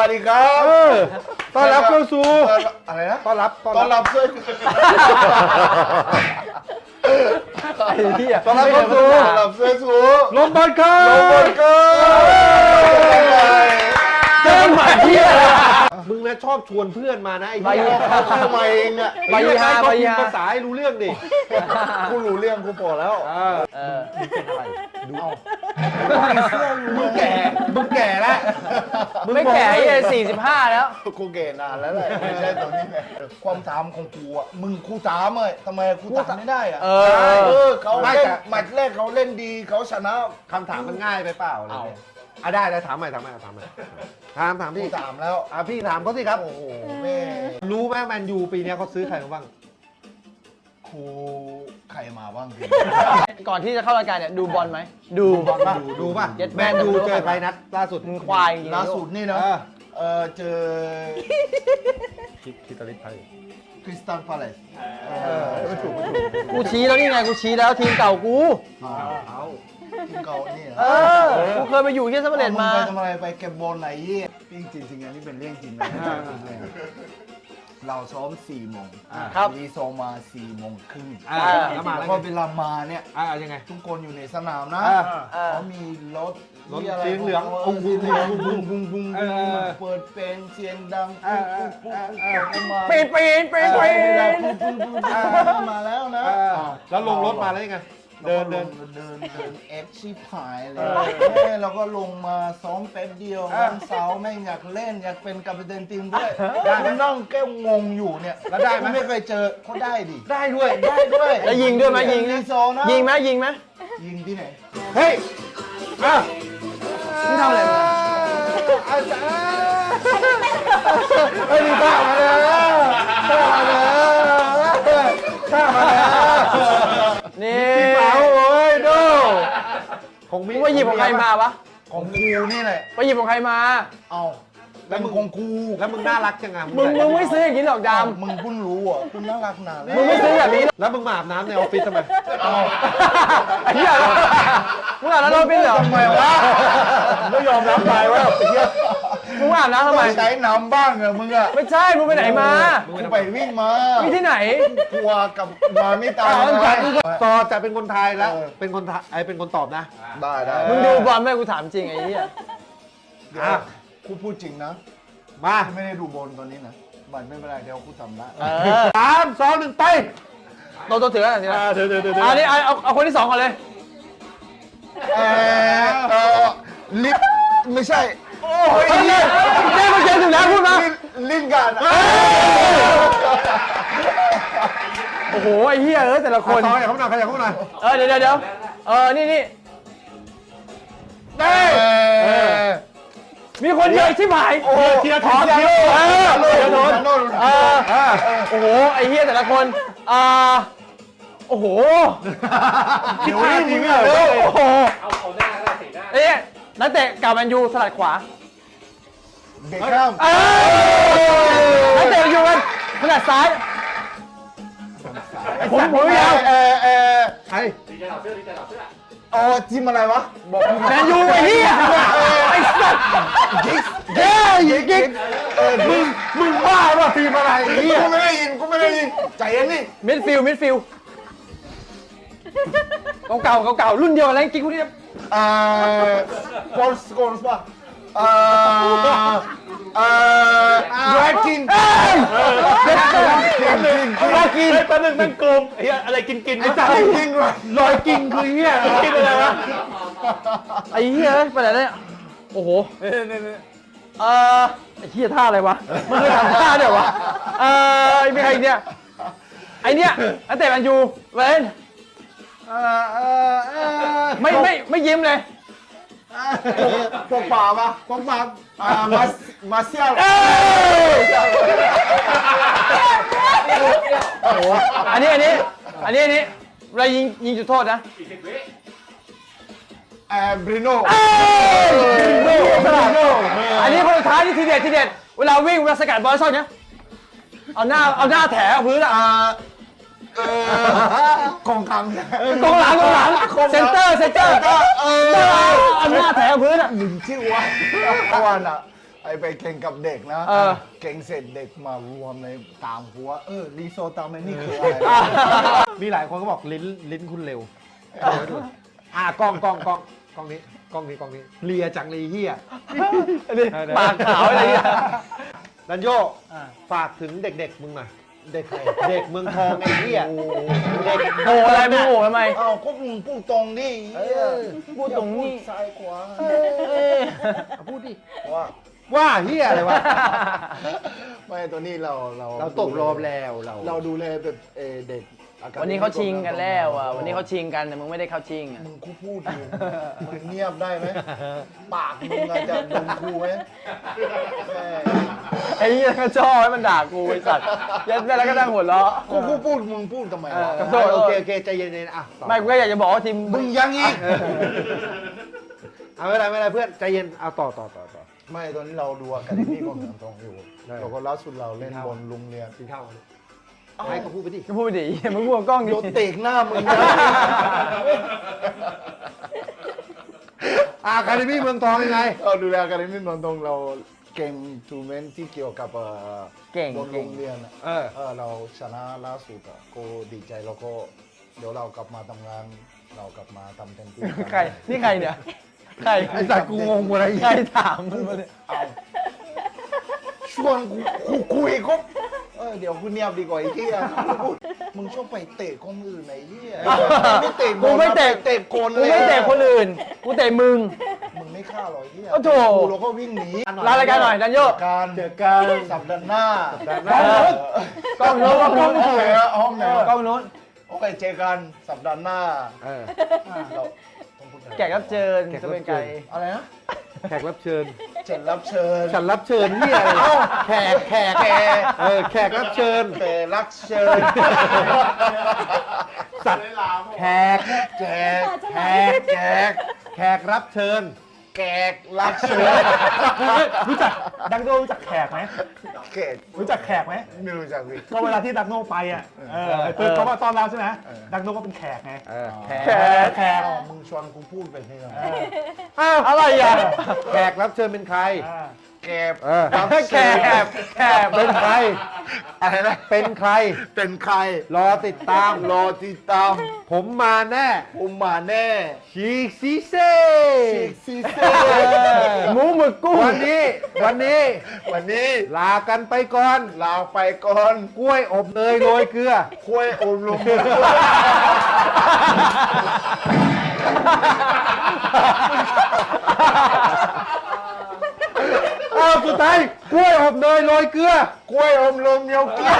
วัสดีครับเออต้อนรับเข้าสู่อะไรนะต้อนรับต้อนรับเสื้อไอ้เหี้ยต้อนรับเข้าสู่ต้อนรับเสื้อสูลมบอลครัโรเบิร์ตบเกอร์เจอหมาเหี้ยอะไรวะมึง นะชอบชวนเพื่อนมานะไอ้ใบเหี้ยเขาเข้ามาเองเนี่ยใบยี่ห้าไอ้ใบเหี้ยี่ยห้าภาษาให้รู้เรื่องดิกูรู้เรื่องกูพอแล้วเออเออมึงแก่มึงแก่แล้วไม่แก่ไอ้สี่สิบห้าแล้วกูแก่นานแล้วแหละไม่ใช่ตอนนี้แหละความถามของกูอะมึงกูถามเลยทำไมกูถามไม่ได้อะเออเออเขาเล่นแมตช์แรกเขาเล่นดีเขาชนะคำถามมันง่ายไปเปล่าอะไรเนี่ย อะได้ได้ถามใหม่ถามใหม่ถามใหม่ถามถามกูพี่ถามแล้วอะพี่ถามเขาสิครับ โอ้โหแม่รู้ไหมแมนยูปีเนี้ยเขาซื้อใครมาบ้าง ครูใครมาบ้างพี่ ก่อนที่จะเข้ารายการเนี่ยดูบอลไหไหมดูบอลป่ะ ดูป่ะเย็ดแมแม่นยูเจอใครนัดล่าสุดมึงควายจริงๆล่าสุดนี่เอนะอเออเจอคิดคิดตลิสไทยคริสตัลพาเลสเออไม่ถูกไม่ถูกกูชี้แล้วนี่ไงกูชี้แล้วทีมเก่ากู เอา เอาทีมเก่านี่เหรอเออกูเคยไปอยู่ที่ซัมเมอร์เลนมาไปทำอะไรไปเก็บบอลไหนยี่จริงจริงๆอันนี้เป็นเรื่องจริงนะเราซ้อม4โมงอ่าครับรีซ้อมมา4โมงครึ่งอ่าอ่าแล้วมาแล้แล้ววก็ไงเวลามาเนี่ยอ่ายังไง ทุกคนอยู่ในสนามนะอ่าเออเขามีรถรถมีอะไรสีเหลืองปุ้งปุ้งปุ้งปุ้งปุ้งปุ้งเออเปิดเป็นเสียงดังเออเออปุ้งเออปุ้งเออปุ้งมาปีนปีนปีนปีนปุ้งปุ้งปุ้งปุ้งมาแล้วนะเออแล้วลงรถมาแล้วยังไง เดินเดินเดินเดินเอ็กชิพายเลเอยอแม่เราก็ลงมาซ้อมแป๊บเดียวเออวันเสาร์แม่งอยากเล่นอยากเป็นกัปตันทีมด้วยได้นั่งแก้วงงอยู่เนี่ยแล้วได้ไหมไม่เคยเจอเขาได้ดิได้ด้วยได้ด้วยแล้วยิงด้วยไหมยิง รีนะโซนะยิงไหมยิงไหมยิงที่ไหนเฮ้ยอะมึงทำอะไรมาอาจารย์เฮ้ยนี่ข้ามาแล้ว คงมีมึงไปหยิบของใครมาวะ ของครูนี่แหละ ไปหยิบของใครมา เอาแล้วมึงของครูแล้วมึงน่ารักจังอะมึงมึงไม่ซื้ออย่างนี้หรอกดมึงเพิ่งรู้อะคุณน่ารักนานแล้วำมึงไม่ซื้อแบบนี้หรอกแล้วมึงมาอาบน้ำในออฟฟิศทำไมเอาไอ้เหี้ยมึงอาบน้ำเราเป็นเหรอ ทำไมวะไม่ยอมรับไปว่าเฮีย มึงอาบน้ำทำไม ใช้น้ำบ้างเหรอมึงอะไม่ใช่มึงไปไหนมากูไปวิ่งมามีที่ไหน กลัวกับมาไม่ตายเอานะจัดต่อจะเป็นคนไทยแล้ว เออ เป็นคนไทยไอ้เป็นคนตอบนะ ได้ได้มึงดูบอลไหมกูถามจริงไอ้เหี้ยเดี๋ยวอะ กูพูดจริงนะมากูไม่ได้ดูบอลตอนนี้นะบัตรไม่เป็นไรเดี๋ยวกูทำได้เออสามสองหนึ่งไปโตโตถืออะไรถืออะไรเดี๋ยวเดี๋ยวเดี๋ยวอันนี้เอาเอาเอาคนที่สองก่อนเลย เออเออลิฟไม่ใช่โอ้ย เฮ้ยนี่นี่มึงเจอถึงแล้วพูดมาลิ้นลิ้นกันอะโอ้โหไอ้เหี้ยเออแต่ละคคนน ต่อย่าเขาหน่อยใครอย่าเขาหน่อยเออเดี๋ยวเดี๋ยวเดี๋ยวเออนี่นี่เอ้มีคนเดียวที่หายโอ้เทียร์ขอเทียร์เออเทียร์โดนโดนเออโอ้โหไอ้เหี้ยแต่ละคนอ่าโอ้โหเดี๋ยวนี้มึงโอ้อะโหเอ๊ะนักเตะกาแมนยูสลัดขวา เด็กข้ามเออนักเตะอยู่กันสลัดซ้ายผมผมยาวเออเออใครเออทีมอะไรวะบอกมึงแมนยูไอ้เหี้ยไอ้สัตว์กิ๊กเย้ยิงกิ๊กเออมึงมึงบ้าป่ะทีมอะไรกูเนี่ยไม่ได้ยินกูไม่ได้ยินใจเย็นนี่มิดฟิลด์มิดฟิลด์เก่าๆเก่าๆรุ่นเดียวอะไรกิ๊กคนนี้เอ่อโกลส์โกลส์ป่ะ เอ่อเอ่อแรกกินเอ้ยกินกินรอกินตอนหนึ่งมันโกงเฮียอะไรกินกินไอ้จ่ากินว่ะลอยกินคือเฮียกินอะไรวะไอ้เหี้ยไปไหนเนี่ยโอ้โหเออไอ้เหี้ยท่าอะไรวะมันเคยทำท่าเนี่ยวะเออไอ้มีใครอีกเนี่ยไอ้เนี่ยนักเตะแมนยูเวนเออเออเออไม่ไม่ไม่ยิ้มเลย พวกป่าป่ะกองปราบอ่ามามาเซียลเอ้ยโอ้โหอันนี้อันนี้ อันนี้อันนี้เวลายิงยิงจุดโทษนะเอ่อบริโน่เอ้ยอันนี้คนสุดท้ายที่ทีเด็ดทีเด็ดเวลาวิ่งเวลาสกัดบอลชอบเนี้ยเอาหน้าเอาหน้าแถเอาพื้นอะอ่าเอ่อกองก ลางกองหลังกองหลังเซนเตอร์เซนเตอร์เออเอาหน้าแถเอาพื้นอะหนึ่งชื่อวะเมื่อวานอะไอไปเก่งกับเด็กนะเออเก่งเสร็จเด็กมารวมในตามหัว เออรีโซตามไอ้นี่คืออะไรมีหลายคนก็บอกลิ้นลิ้นคุณเร็วเอาไว้ดูอ่ากล้องกล้องกล้องกล้องนี้กล้องนี้กล้องนี้เลียจังเลยเฮียอันนี้ปากขาวอะไรเนี่ยดันโยฝากถึงเด็กๆมึงหน่อย เด็กเด็กเมืองทองไอ้เฮียเด็กโหอะไรมึงโหทำไมอ้าวก็มึงพูดตรงดิเออพูดตรงนี้ซ้ายขวาเอาพูดดิว่าว่าเฮียอะไรวะ ไม่ตัวนี้เราเราเราตกรอบแล้วเรา เราดูแลแบบเอ่อเด็กอาการ วันนี้เขาชิงกันแล้วอะวันนี้เขาชิงกันแต่มึงไม่ได้เข้าชิงอะมึงกูพูดอยู่มึงเงียบได้ไหมปากมึงอาจจะมึงกูไหมแม่ไอ้เหี้ยก็ชอบให้มันด่ากูไอ้สัตว์ยัดไปแล้วก็นั่งหัวเราะกูกูพูดมึงพูดทำไมวะเออโอเคโอเคใจเย็นๆอะต่อไม่กูก็อยากจะบอกว่าทีมมึงยังอีกเอาไม่เป็นไรไม่เป็นไรเพื่อนใจเย็นเอาต่อต่อต่อต่อไม่ตอนนี้เราดูอาการนี่ของเมืองทองอยู่ได้เราก็ล่าสุดเราเล่นบอลลุงเรียนกินข้าวกัน ให้เขาพูดไปดิก็พูดดิมึงพูดกับกล้องดิโดนเตะหน้ามึงนะอาคาเดมี่เมืองทองยังไง เราดูแลอาการนี่เมืองทองเราเก่งทูเมนที่เกี่ยวกับเอ่อเก่งบอลเก่ลุงงเรียนอะเออ เออเราชนะล่าสุดอะก็ดีใจแล้วก็เดี๋ยวเรากลับมาทำงาน เรากลับมาทำเต็มที่ใคร นี่ใครเนี่ย ใคร ไอ้สัตว์กูงงหมดเลยใครถามมึงมาเนี่ย เอาชวนกูกูคุยก็ เออเดี๋ยวคุณเนียบดีกว่าไอ้เหี้ยพูดมึงชอบไปเตะคนอื่นไหนเหี้ยไม่เตะกูไม่เตะ เตะคนกูไม่เตะคนอื่น กูเตะมึง มึงไม่ฆ่าหรอกไอ้เหี้ยโอ้โถ กูเราก็วิ่งหนีลารายการหน่อยดันโยการเจอกันสัปดาห์หน้าสัปดาห์หน้ากล้องโน้นกล้องโน้น ห้องไหนอะห้องไหนอะกล้องโน้นโอเคเจอกันสัปดาห์หน้าเออเราต้องพูดอะไรแขกรับเชิญจะเป็นใครอะไรนะ แขกรับเชิญ เจ็ดรับเชิญ ฉันรับเชิญนี่อะไรแขกแขกแขก เออแขกรับเชิญ แขกรับเชิญสัตว์แขกแขกแขกแขกแขกรับเชิญ แขกรับเชิญรู้จักดังโนรู้จักแขกไหมแขกรู้จักแขกไหมไม่รู้จักวิก็เวลาที่ดังโนไปอะเออไอ้ปืนเขามาต้อนรับใช่ไหมดังโนก็เป็นแขกไงเออแขแขกกแขกอ้าวมึงชวนกูพูดไปนี่นะอ้าวอะไรอะแขกรับเชิญเป็นใครอ่า แขกเออรับแขเชิญกแขกเป็นใคร อะไรนะเป็นใคร เป็นใครรอติดตาม รอติดตาม ผมมาแน่ผมมาแน่ชีกซีเซ่ชิกซีเซ่หมูหมึกกุ้งวันนี้ วันนี้ วันนี้ลากันไปก่อน ลาไปก่อน กล้วยอบเนยโรยเกลือคุยอบรมอ้าวสุดท้ายกล้วยอบเนยโรยเกลือกล้วยอบลมเดียวเกลือ